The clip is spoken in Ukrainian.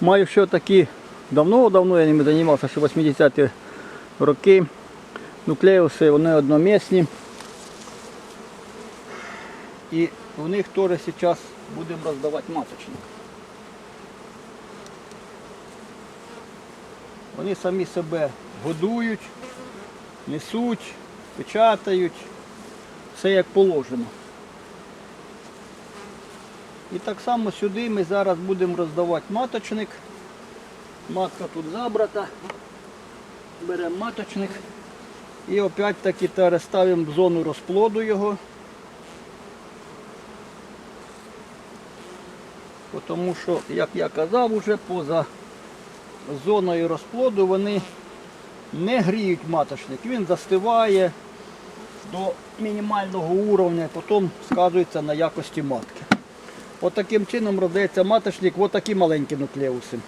Маю ще такі, давно-давно я ними займався, ще 80-ті роки. Нуклеуси, вони одномісні. І в них теж зараз будемо роздавати маточник. Вони самі себе годують, несуть, печатають, все як положено. І так само сюди ми зараз будемо роздавати маточник. Матка тут забрата. Беремо маточник. І опять таки переставимо в зону розплоду його. Тому що, як я казав, уже поза зоною розплоду вони не гріють маточник. Він застиває до мінімального уровня потім сказується на якості матки. От таким чином роздається маточник, от такі маленькі нуклеуси.